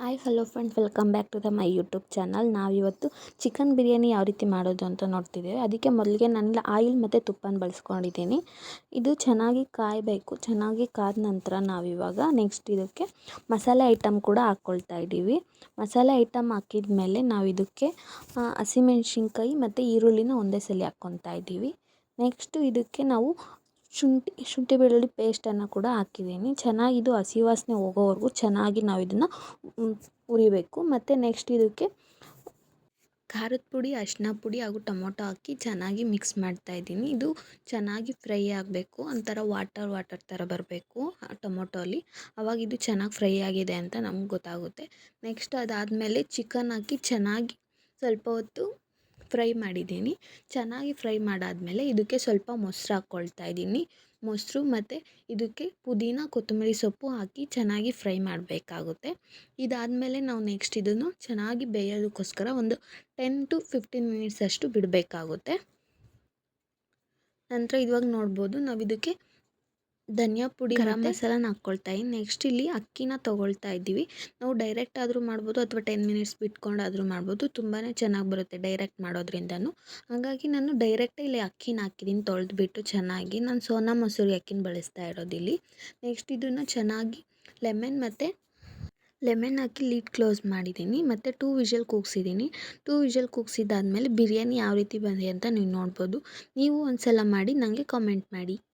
Hi, hello friends welcome back to the my YouTube channel ನಾವಿವತ್ತು chicken biryani ಯಾವ ರೀತಿ ಮಾಡೋದು ಅಂತ ನೋಡ್ತಿದ್ದೇವೆ. ಅದಕ್ಕೆ ಮೊದಲಿಗೆ ನಾನು ಆಯಿಲ್ ಮತ್ತು ತುಪ್ಪನ ಬಳಸ್ಕೊಂಡಿದ್ದೀನಿ. ಇದು ಚೆನ್ನಾಗಿ ಕಾಯಬೇಕು. ಚೆನ್ನಾಗಿ ಕಾದ ನಂತರ ನಾವಿವಾಗ ನೆಕ್ಸ್ಟ್ ಇದಕ್ಕೆ ಮಸಾಲೆ ಐಟಮ್ ಕೂಡ ಹಾಕ್ಕೊಳ್ತಾ ಇದ್ದೀವಿ. ಮಸಾಲೆ ಐಟಮ್ ಹಾಕಿದ ಮೇಲೆ ನಾವು ಇದಕ್ಕೆ ಹಸಿಮೆಣ್ಸಿನ್ಕಾಯಿ ಮತ್ತು ಈರುಳ್ಳಿನ ಒಂದೇ ಸಲ ಹಾಕ್ಕೊತಾ ಇದ್ದೀವಿ. ನೆಕ್ಸ್ಟು ಇದಕ್ಕೆ ನಾವು ಶುಂಠಿ ಶುಂಠಿ ಬೆಳ್ಳುಳ್ಳಿ ಪೇಸ್ಟನ್ನು ಕೂಡ ಹಾಕಿದ್ದೀನಿ. ಚೆನ್ನಾಗಿ ಇದು ಹಸಿ ವಾಸನೆ ಹೋಗೋವರೆಗೂ ಚೆನ್ನಾಗಿ ನಾವು ಇದನ್ನು ಹುರಿಬೇಕು. ಮತ್ತು ನೆಕ್ಸ್ಟ್ ಇದಕ್ಕೆ ಖಾರದ ಪುಡಿ, ಅರಿಶಿನ ಪುಡಿ ಹಾಗೂ ಟೊಮೊಟೊ ಹಾಕಿ ಚೆನ್ನಾಗಿ ಮಿಕ್ಸ್ ಮಾಡ್ತಾ ಇದ್ದೀನಿ. ಇದು ಚೆನ್ನಾಗಿ ಫ್ರೈ ಆಗಬೇಕು. ಒಂಥರ ವಾಟರ್ ವಾಟರ್ ಥರ ಬರಬೇಕು ಟೊಮೊಟೊ ಅಲ್ಲಿ ಆವಾಗ ಇದು ಚೆನ್ನಾಗಿ ಫ್ರೈ ಆಗಿದೆ ಅಂತ ನಮ್ಗೆ ಗೊತ್ತಾಗುತ್ತೆ. ನೆಕ್ಸ್ಟ್ ಅದಾದಮೇಲೆ ಚಿಕನ್ ಹಾಕಿ ಚೆನ್ನಾಗಿ ಸ್ವಲ್ಪ ಹೊತ್ತು ಫ್ರೈ ಮಾಡಿದ್ದೀನಿ. ಚೆನ್ನಾಗಿ ಫ್ರೈ ಮಾಡಾದಮೇಲೆ ಇದಕ್ಕೆ ಸ್ವಲ್ಪ ಮೊಸರು ಹಾಕ್ಕೊಳ್ತಾ ಇದ್ದೀನಿ. ಮೊಸರು ಮತ್ತು ಇದಕ್ಕೆ ಪುದೀನ, ಕೊತ್ತಂಬರಿ ಸೊಪ್ಪು ಹಾಕಿ ಚೆನ್ನಾಗಿ ಫ್ರೈ ಮಾಡಬೇಕಾಗುತ್ತೆ. ಇದಾದಮೇಲೆ ನಾವು ನೆಕ್ಸ್ಟ್ ಇದನ್ನು ಚೆನ್ನಾಗಿ ಬೇಯೋದಕ್ಕೋಸ್ಕರ ಒಂದು ಟೆನ್ ಟು ಫಿಫ್ಟೀನ್ ಮಿನಿಟ್ಸ್ ಅಷ್ಟು ಬಿಡಬೇಕಾಗುತ್ತೆ. ನಂತರ ಇವಾಗ ನೋಡ್ಬೋದು ನಾವು ಇದಕ್ಕೆ ಧನಿಯಾ ಪುಡಿ ಗರಂ ಮಸಾಲಾನ ಹಾಕ್ಕೊಳ್ತಾ ಇದ್ದೀನಿ ನೆಕ್ಸ್ಟ್ ಇಲ್ಲಿ ಅಕ್ಕಿನ ತೊಗೊಳ್ತಾ ಇದ್ದೀವಿ. ನಾವು ಡೈರೆಕ್ಟ್ ಆದರೂ ಮಾಡ್ಬೋದು ಅಥವಾ ಟೆನ್ ಮಿನಿಟ್ಸ್ ಬಿಟ್ಕೊಂಡಾದರೂ ಮಾಡ್ಬೋದು. ತುಂಬಾ ಚೆನ್ನಾಗಿ ಬರುತ್ತೆ ಡೈರೆಕ್ಟ್ ಮಾಡೋದ್ರಿಂದನೂ. ಹಾಗಾಗಿ ನಾನು ಡೈರೆಕ್ಟ್ ಇಲ್ಲಿ ಅಕ್ಕಿನ ಹಾಕಿದ್ದೀನಿ ತೊಳೆದ್ಬಿಟ್ಟು ಚೆನ್ನಾಗಿ ನಾನು ಸೋನಾ ಮಸೂರಿ ಅಕ್ಕಿನ ಬಳಸ್ತಾ ಇರೋದಿಲ್ಲಿ ನೆಕ್ಸ್ಟ್ ಇದನ್ನು ಚೆನ್ನಾಗಿ ಲೆಮನ್ ಮತ್ತು ಲೆಮನ್ ಹಾಕಿ ಲೀಡ್ ಕ್ಲೋಸ್ ಮಾಡಿದ್ದೀನಿ ಮತ್ತು ಟೂ ವಿಷಲ್ ಕೂಗಿಸಿದ್ದೀನಿ ಟೂ ವಿಷಲ್ ಕೂಗಿಸಿದ್ದಾದಮೇಲೆ ಬಿರಿಯಾನಿ ಯಾವ ರೀತಿ ಬಂದಿದೆ ಅಂತ ನೀವು ನೋಡ್ಬೋದು. ನೀವು ಒಂದು ಸಲ ಮಾಡಿ ನನಗೆ ಕಾಮೆಂಟ್ ಮಾಡಿ.